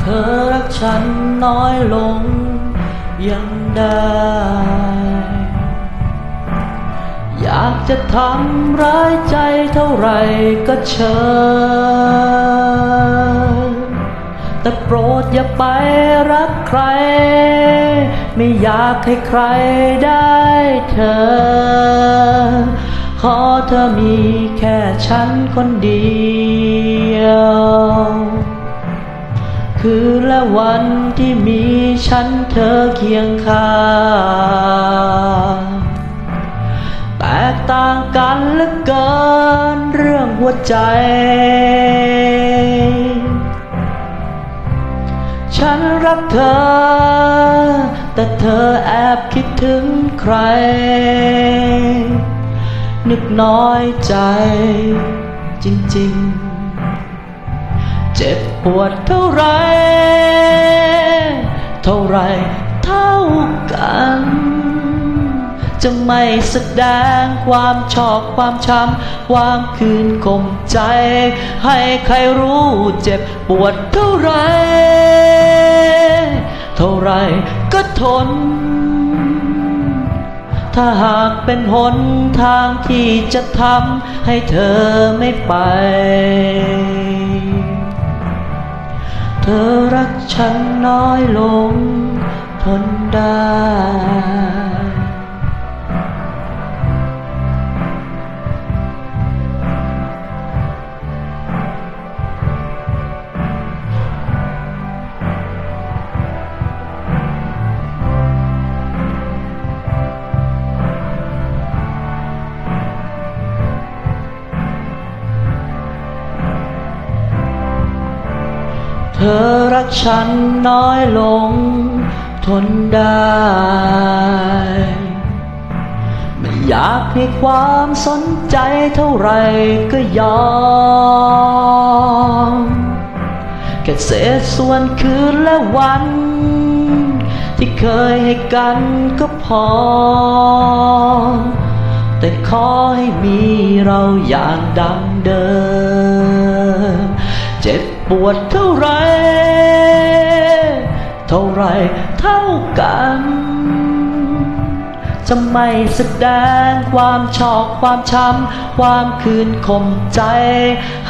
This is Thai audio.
เธอรักฉันน้อยลงยังได้ อยากจะทำร้ายใจเท่าไรก็เชิญแต่โปรดอย่าไปรักใคร ไม่อยากให้ใครได้เธอ ขอเธอมีแค่ฉันคนเดียว คือและวันที่มีฉันเธอเคียงข้างแตกต่างกันเหลือเกินเรื่องหัวใจ ฉันรักเธอ แต่เธอแอบคิดถึงใคร นึกน้อยใจจริง ๆ เจ็บปวดเท่าไร เท่าไรเท่ากัน จะไม่แสดงความชอบความช้ำความคืนคมใจ ให้ใครรู้เจ็บปวดเท่าไร เท่าไรก็ทน ถ้าหากเป็นหนทางที่จะทำให้เธอไม่ไป ธอรักฉันน้อยลงทนได้ ธอรักฉันน้อยลง ทนได้ ไม่อยากให้ความสนใจเท่าไรก็ยอมแค่เศษส่วนคืนและวัน ที่เคยให้กันก็พอ แต่ขอให้มีเราอย่างดังเดิม เจ็บ ปวดเท่าไร เท่าไรเท่ากัน จะไม่แสดงความชอกความช้ำ ความคืนข่มใจ